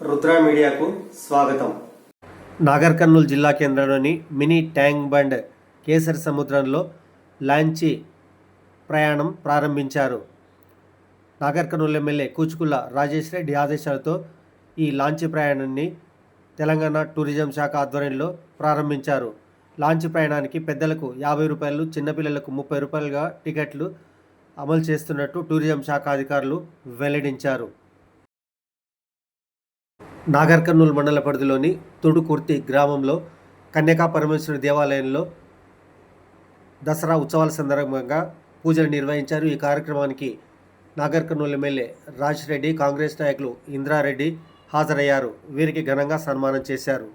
రుద్ర మీడియాకు స్వాగతం. నాగర్ కర్నూలు జిల్లా కేంద్రంలోని మినీ ట్యాంక్ బండ్ కేసరి సముద్రంలో లాంచీ ప్రయాణం ప్రారంభించారు. నాగర్ కర్నూలు ఎమ్మెల్యే కూచుకుల్ల రాజేష్ రెడ్డి ఆదేశాలతో ఈ లాంచీ ప్రయాణాన్ని తెలంగాణ టూరిజం శాఖ ఆధ్వర్యంలో ప్రారంభించారు. లాంచ్ ప్రయాణానికి పెద్దలకు యాభై రూపాయలు చిన్నపిల్లలకు ముప్పై రూపాయలుగా టికెట్లు అమలు చేస్తున్నట్టు టూరిజం శాఖ అధికారులు వెల్లడించారు. నాగర్ కర్నూలు మండల పరిధిలోని తుడుకుర్తి గ్రామంలో కన్యకా పరమేశ్వరి దేవాలయంలో దసరా ఉత్సవాల సందర్భంగా పూజలు నిర్వహించారు. ఈ కార్యక్రమానికి నాగర్ కర్నూలు ఎమ్మెల్యే రాజ్ రెడ్డి కాంగ్రెస్ నాయకులు ఇంద్రారెడ్డి హాజరయ్యారు. వీరికి ఘనంగా సన్మానం చేశారు.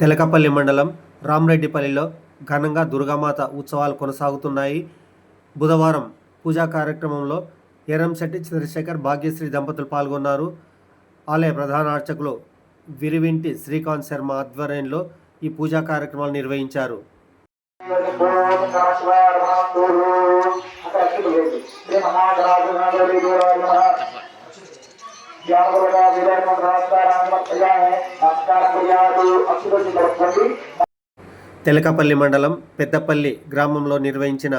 తెలకపల్లి మండలం రామరెడ్డిపల్లిలో ఘనంగా దుర్గామాత ఉత్సవాలు కొనసాగుతున్నాయి. బుధవారం పూజా కార్యక్రమంలో ఎర్రంశెట్టి చంద్రశేఖర్ భాగ్యశ్రీ దంపతులు పాల్గొన్నారు. ఆలయ ప్రధాన అర్చకులు విరివింటి శ్రీకాంత్ శర్మ ఆధ్వర్యంలో ఈ పూజా కార్యక్రమాలు నిర్వహించారు. తెలకపల్లి మండలం పెద్దపల్లి గ్రామంలో నిర్వహించిన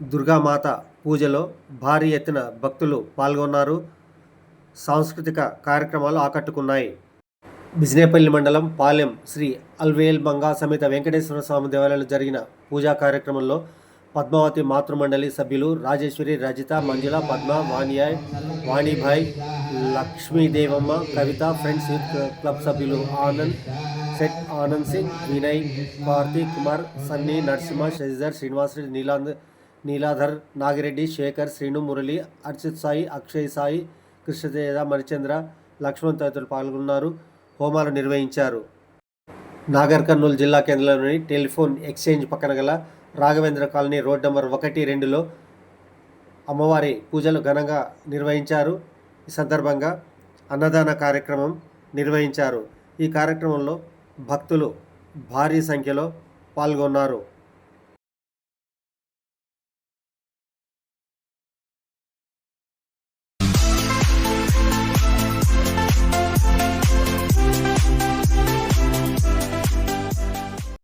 దుర్గామాత పూజలో భారీ ఎత్తున భక్తులు పాల్గొన్నారు. సాంస్కృతిక కార్యక్రమాలు ఆకట్టుకున్నాయి. బిజినేపల్లి మండలం పాలెం శ్రీ అల్వేల్ మంగా సమేత వెంకటేశ్వర స్వామి దేవాలయంలో జరిగిన పూజా కార్యక్రమంలో పద్మావతి మాతృమండలి సభ్యులు Rajeshwari Rajitha Manjula Padma వాణియాయ్ Vanibhai Lakshmidevamma Kavitha friends youth club సభ్యులు ఆనంద్ సెట్ ఆనంద్ సింగ్ వినయ్ భారతి కుమార్ సన్నీ నరసింహ శశిధర్ శ్రీనివాసరెడ్డి నీలాంద్ నీలాధర్ నాగిరెడ్డి శేఖర్ శ్రీను మురళి అర్చిత్ సాయి అక్షయ్ సాయి కృష్ణతేజ మణిచంద్ర లక్ష్మణ్ తదితరులు పాల్గొన్నారు. హోమాలు నిర్వహించారు. నాగర్ కర్నూలు జిల్లా కేంద్రంలోని టెలిఫోన్ ఎక్స్చేంజ్ పక్కన గల రాఘవేంద్ర కాలనీ రోడ్ నెంబర్ ఒకటి రెండులో అమ్మవారి పూజలు ఘనంగా నిర్వహించారు. ఈ సందర్భంగా అన్నదాన కార్యక్రమం నిర్వహించారు. ఈ కార్యక్రమంలో భక్తులు భారీ సంఖ్యలో పాల్గొన్నారు.